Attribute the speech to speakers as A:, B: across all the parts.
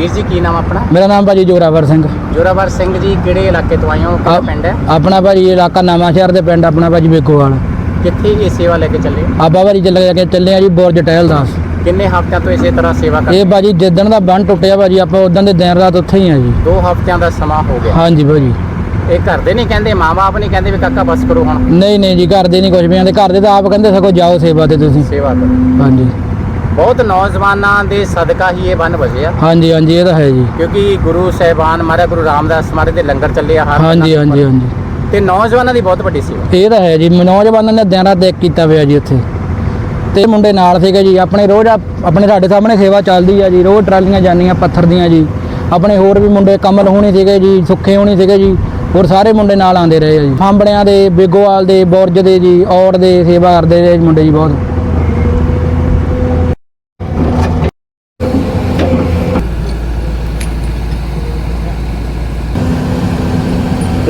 A: ਵੀਰ ਜੀ ਕੀ ਨਾਮ ਆਪਣਾ?
B: ਮੇਰਾ ਨਾਮ ਭਾਜੀ ਜੋਰਾਵਰ ਸਿੰਘ।
A: ਜੋਰਾਵਰ ਸਿੰਘ ਜੀ ਕਿਹੜੇ ਇਲਾਕੇ ਤੋਂ ਆਏ ਹੋ? ਕਿਹੜਾ ਪਿੰਡ ਹੈ?
B: ਆਪਣਾ ਭਾਜੀ ਇਲਾਕਾ ਨਵਾਂ ਸ਼ਹਿਰ ਦੇ ਪਿੰਡ ਆਪਣਾ ਭਾਜੀ ਬੇਗੋਵਾਲ।
A: ਕਿੱਥੇ ਇਹ ਸੇਵਾ ਲੈ ਕੇ ਚੱਲੇ?
B: ਆਪਾਂ ਭਾਜੀ ਚੱਲੇ ਕੇ ਚੱਲੇ ਆ ਜੀ ਬੁਰਜ ਟਹਿਲਦਾਸ
A: ਕਿੰਨੇ ਹਫ਼ਤਿਆਂ ਤੋਂ ਇਸੇ ਤਰ੍ਹਾਂ ਸੇਵਾ ਕਰ
B: ਇਹ ਭਾਜੀ ਜਿੱਦਣ ਦਾ ਬੰਨ ਟੁੱਟਿਆ ਭਾਜੀ ਆਪਾਂ ਉਦੋਂ ਦੇ ਦਿਨ ਰਾਤ ਉੱਥੇ ਹੀ ਆ ਜੀ।
A: ਦੋ ਹਫ਼ਤਿਆਂ ਦਾ ਸਮਾਂ ਹੋ ਗਿਆ।
B: ਹਾਂਜੀ ਭਾਜੀ।
A: ਇਹ ਘਰ ਦੇ ਨਹੀਂ ਕਹਿੰਦੇ ਮਾਂ-ਬਾਪ ਨਹੀਂ ਕਹਿੰਦੇ ਵੀ ਕਾਕਾ ਬਸ ਕਰੋ ਹੁਣ?
B: ਨਹੀਂ ਨਹੀਂ ਜੀ ਘਰ ਦੇ ਨਹੀਂ ਕੁਝ ਵੀ ਆਂਦੇ ਘਰ ਦੇ ਤਾਂ ਆਪ ਕਹਿੰਦੇ ਸਗੋਂ ਜਾਓ ਸੇਵਾ ਤੇ ਤੁਸੀਂ।
A: ਸੇਵਾ ਕਰੋ।
B: ਹਾਂਜੀ।
A: ਬਹੁਤ ਨੌਜਵਾਨਾਂ ਦੇ ਸਦਕਾ ਹੀ ਇਹ ਬੰਨ ਵਜਿਆ
B: ਹਾਂਜੀ ਹਾਂਜੀ ਇਹ ਤਾਂ ਹੈ ਜੀ।
A: ਕਿਉਂਕਿ ਗੁਰੂ ਸਾਹਿਬਾਨ ਮਹਾਰਾਜ ਗੁਰੂ ਰਾਮਦਾਸ ਮਹਾਰਾਜ ਦੇ ਲੰਗਰ ਚੱਲੇ ਆ ਹਰ
B: ਹਾਂਜੀ ਹਾਂਜੀ ਹਾਂਜੀ।
A: ਤੇ ਨੌਜਵਾਨਾਂ ਦੀ ਬਹੁਤ ਵੱਡੀ ਸੇਵਾ।
B: ਇਹ ਤਾਂ ਹੈ ਜੀ ਨੌਜਵਾਨਾਂ ਨੇ ਦਿਨ ਰਾਤ ਇੱਕ ਕੀਤਾ ਹੋਇਆ ਜੀ ਉੱਥੇ। ਤੇ ਮੁੰਡੇ ਨਾਲ ਸੀਗੇ ਜੀ ਆਪਣੇ ਰੋਜ਼ ਆਪਣੇ ਸਾਡੇ ਸਾਹਮਣੇ ਸੇਵਾ ਚੱਲਦੀ ਆ ਜੀ ਰੋਜ਼ ਟਰਾਲੀਆਂ ਜਾਂਦੀਆਂ ਪੱਥਰ ਦੀਆਂ ਜੀ। ਆਪਣੇ ਹੋਰ ਵੀ ਮੁੰਡੇ ਕਮਲ ਹੋਣੀ ਸੀਗੇ ਜੀ ਸੁੱਖੇ ਹੋਣੀ ਸੀਗੇ ਜੀ ਹੋਰ ਸਾਰੇ ਮੁੰਡੇ ਨਾਲ ਆਉਂਦੇ ਰਹੇ ਆ ਜੀ। ਫਾਂਬੜਿਆਂ ਦੇ ਬੇਗੋਵਾਲ ਦੇ ਬੁਰਜ ਦੇ ਜੀ ਔੜ ਦੇ ਸੇਵਾ ਕਰਦੇ ਰਹੇ ਮੁੰਡੇ ਜੀ ਬਹੁਤ।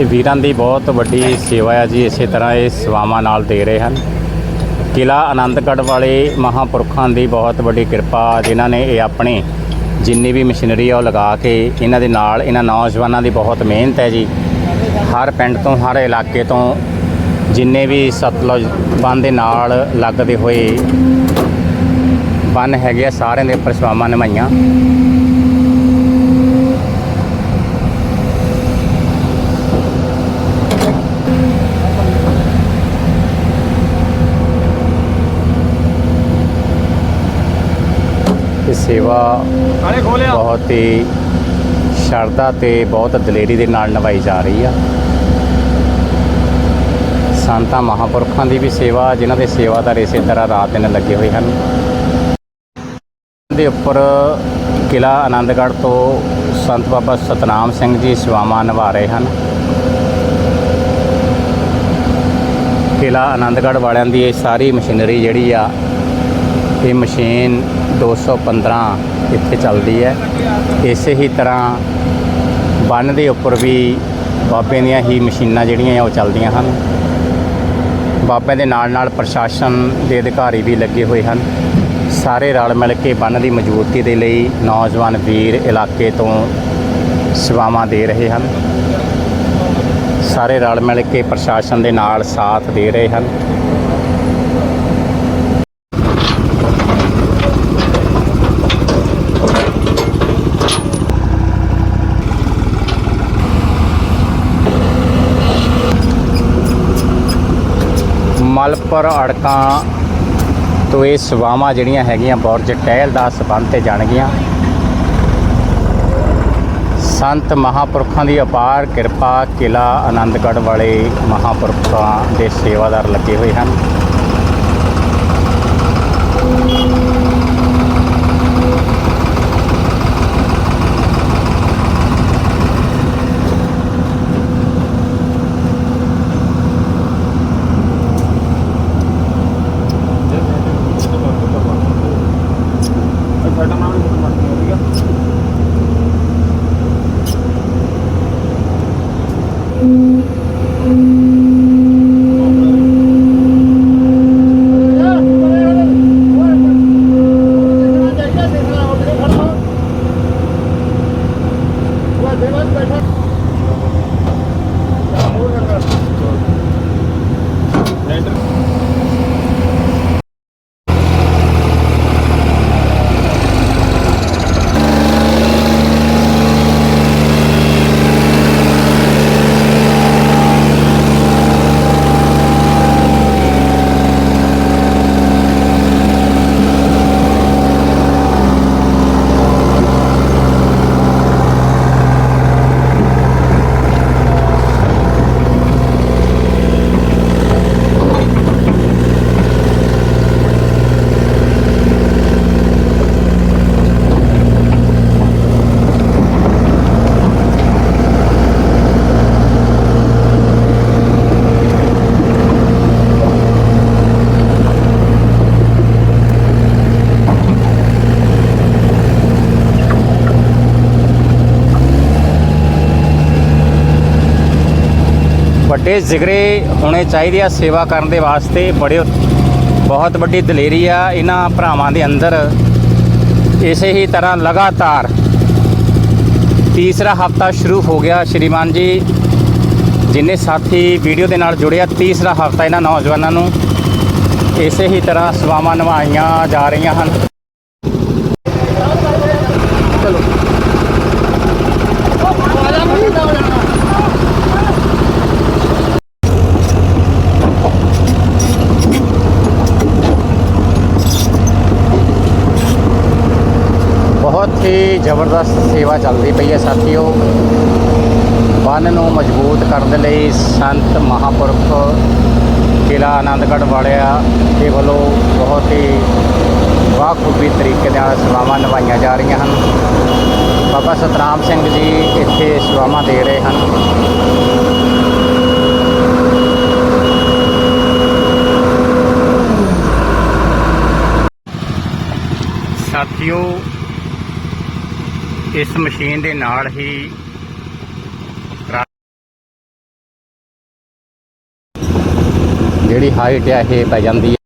A: ਇਹ ਵੀਰਾਂ ਦੀ ਬਹੁਤ ਵੱਡੀ ਸੇਵਾ ਹੈ ਜੀ, ਇਸੇ ਤਰ੍ਹਾਂ ਇਹ ਸੇਵਾਵਾਂ ਨਾਲ ਦੇ ਰਹੇ ਹਨ। ਕਿਲਾ ਆਨੰਦਗੜ੍ਹ ਵਾਲੇ ਮਹਾਪੁਰਖਾਂ ਦੀ ਬਹੁਤ ਵੱਡੀ ਕਿਰਪਾ, ਜਿਨ੍ਹਾਂ ਨੇ ਇਹ ਆਪਣੇ ਜਿੰਨੀ ਵੀ ਮਸ਼ੀਨਰੀ ਆ ਉਹ ਲਗਾ ਕੇ ਇਹਨਾਂ ਦੇ ਨਾਲ ਇਹਨਾਂ ਨੌਜਵਾਨਾਂ ਦੀ ਬਹੁਤ ਮਿਹਨਤ ਹੈ ਜੀ। ਹਰ ਪਿੰਡ ਤੋਂ, ਹਰ ਇਲਾਕੇ ਤੋਂ ਜਿੰਨੇ ਵੀ ਸਤਲੁਜ ਬੰਨ ਦੇ ਨਾਲ ਲੱਗਦੇ ਹੋਏ ਬੰਨ ਹੈਗੇ ਆ, ਸਾਰਿਆਂ ਦੇ ਉੱਪਰ ਸੇਵਾਵਾਂ ਨਿਭਾਈਆਂ। ਸੇਵਾ ਬਹੁਤ ਹੀ ਸ਼ਰਧਾ ਤੇ ਬਹੁਤ ਦਲੇਰੀ ਦੇ ਨਾਲ ਨਿਭਾਈ ਜਾ ਰਹੀ ਆ। ਸੰਤਾਂ ਮਹਾਪੁਰਖਾਂ ਦੀ ਵੀ ਸੇਵਾ ਜਿਨ੍ਹਾਂ ਦੇ ਸੇਵਾਦਾਰ ਇਸੇ ਤਰ੍ਹਾਂ ਰਾਤ ਦਿਨ ਲੱਗੇ ਹੋਏ ਹਨ। ਦੇ ਉੱਪਰ ਕਿਲਾ ਆਨੰਦਗੜ੍ਹ ਤੋਂ ਸੰਤ ਬਾਬਾ ਸਤਨਾਮ ਸਿੰਘ ਜੀ ਸੇਵਾਵਾਂ ਨਿਭਾ ਰਹੇ ਹਨ। ਕਿਲਾ ਆਨੰਦਗੜ੍ਹ ਵਾਲਿਆਂ ਦੀ ਇਹ ਸਾਰੀ ਮਸ਼ੀਨਰੀ ਜਿਹੜੀ ਆ ਇਹ ਮਸ਼ੀਨ 215 ਇੱਥੇ ਚੱਲਦੀ ਹੈ। ਇਸੇ ਹੀ ਤਰ੍ਹਾਂ ਬੰਨ ਦੇ ਉੱਪਰ ਵੀ ਬਾਬੇ ਦੀਆਂ ਹੀ ਮਸ਼ੀਨਾਂ ਜਿਹੜੀਆਂ ਆ, ਉਹ ਚੱਲਦੀਆਂ ਹਨ। ਬਾਬੇ ਦੇ ਨਾਲ ਨਾਲ ਪ੍ਰਸ਼ਾਸਨ ਦੇ ਅਧਿਕਾਰੀ ਵੀ ਲੱਗੇ ਹੋਏ ਹਨ। ਸਾਰੇ ਰਲ ਮਿਲ ਕੇ ਬੰਨ ਦੀ ਮਜ਼ਬੂਤੀ ਦੇ ਲਈ ਨੌਜਵਾਨ ਵੀਰ ਇਲਾਕੇ ਤੋਂ ਸੇਵਾਵਾਂ ਦੇ ਰਹੇ ਹਨ। ਸਾਰੇ ਰਲ ਮਿਲ ਕੇ ਪ੍ਰਸ਼ਾਸਨ ਦੇ ਨਾਲ ਸਾਥ ਦੇ ਰਹੇ ਹਨ। ਮਲਪੁਰ ਅੜਕਾਂ ਤੋਂ ਇਹ ਸੇਵਾਵਾਂ ਜਿਹੜੀਆਂ ਹੈਗੀਆਂ ਬੁਰਜ ਟਹਿਲ ਦਾ ਸਬੰਧ ਤੇ ਜਾਣਗੀਆਂ। ਸੰਤ ਮਹਾਪੁਰਖਾਂ ਦੀ ਅਪਾਰ ਕਿਰਪਾ ਕਿਲਾ ਆਨੰਦਗੜ੍ਹ ਵਾਲੇ ਮਹਾਪੁਰਖਾਂ ਦੇ ਸੇਵਾਦਾਰ ਲੱਗੇ ਹੋਏ ਹਨ। ਵੱਡੇ ਜ਼ਿਗਰੇ ਹੋਣੇ ਚਾਹੀਦੇ ਆ ਸੇਵਾ ਕਰਨ ਦੇ ਵਾਸਤੇ। ਬੜੇ ਬਹੁਤ ਵੱਡੀ ਦਲੇਰੀ ਆ ਇਹਨਾਂ ਭਰਾਵਾਂ ਦੇ ਅੰਦਰ। ਇਸੇ ਹੀ ਤਰ੍ਹਾਂ ਲਗਾਤਾਰ ਤੀਸਰਾ ਹਫਤਾ ਸ਼ੁਰੂ ਹੋ ਗਿਆ ਸ਼੍ਰੀਮਾਨ ਜੀ। ਜਿੰਨੇ ਸਾਥੀ ਵੀਡੀਓ ਦੇ ਨਾਲ ਜੁੜਿਆ ਤੀਸਰਾ ਹਫਤਾ ਇਹਨਾਂ ਨੌਜਵਾਨਾਂ ਨੂੰ। ਇਸੇ ਹੀ ਤਰ੍ਹਾਂ ਸੇਵਾਵਾਂ ਨਿਭਾਈਆਂ ਜਾ ਰਹੀਆਂ ਹਨ ਬਹੁਤ ਹੀ ਜ਼ਬਰਦਸਤ ਸੇਵਾ ਚੱਲਦੀ ਪਈ ਹੈ ਸਾਥੀਓ। ਬੰਨ ਨੂੰ ਮਜ਼ਬੂਤ ਕਰਨ ਦੇ ਲਈ ਸੰਤ ਮਹਾਪੁਰਖ ਕਿਲਾ ਆਨੰਦਗੜ੍ਹ ਵਾਲਿਆ ਦੇ ਵੱਲੋਂ ਬਹੁਤ ਹੀ ਬਾਖੂਬੀ ਤਰੀਕੇ ਨਾਲ ਸੇਵਾਵਾਂ ਨਿਭਾਈਆਂ ਜਾ ਰਹੀਆਂ ਹਨ। ਬਾਬਾ ਸਤਨਾਮ ਸਿੰਘ ਜੀ ਇੱਥੇ ਸੇਵਾਵਾਂ ਦੇ ਰਹੇ ਹਨ। ਸਾਥੀਓ ਇਸ ਮਸ਼ੀਨ ਦੇ ਨਾਲ ਹੀ ਰਾ- ਜਿਹੜੀ ਹਾਈਟ ਹੈ ਇਹ ਪੈ ਜਾਂਦੀ ਹੈ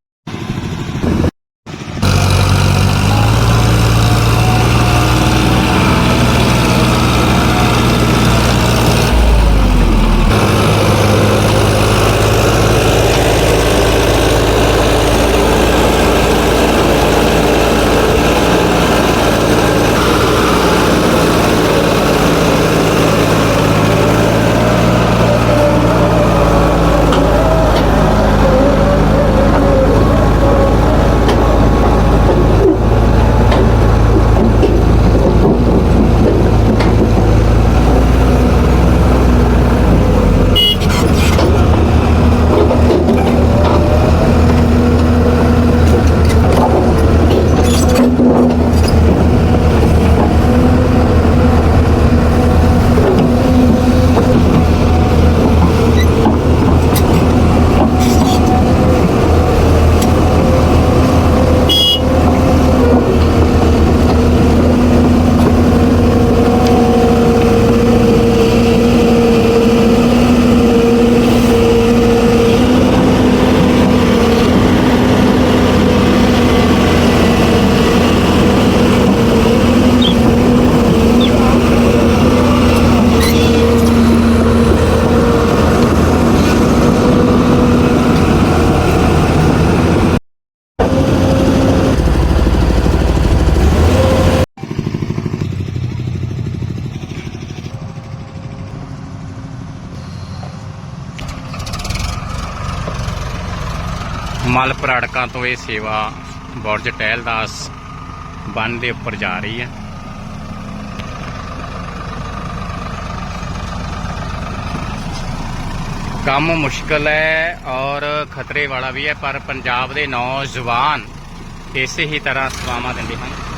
A: ਮਲ ਪਰਾੜਕਾਂ ਤੋਂ ਇਹ ਸੇਵਾ ਬੁਰਜ ਟਹਿਲਦਾਸ ਬੰਨ ਦੇ ਉੱਪਰ ਜਾ ਰਹੀ ਹੈ। ਕੰਮ ਮੁਸ਼ਕਲ ਹੈ ਔਰ ਖਤਰੇ ਵਾਲਾ ਵੀ ਹੈ, ਪਰ ਪੰਜਾਬ ਦੇ ਨੌਜਵਾਨ ਇਸੇ ਹੀ ਤਰ੍ਹਾਂ ਸੇਵਾਵਾਂ ਦਿੰਦੇ ਹਨ।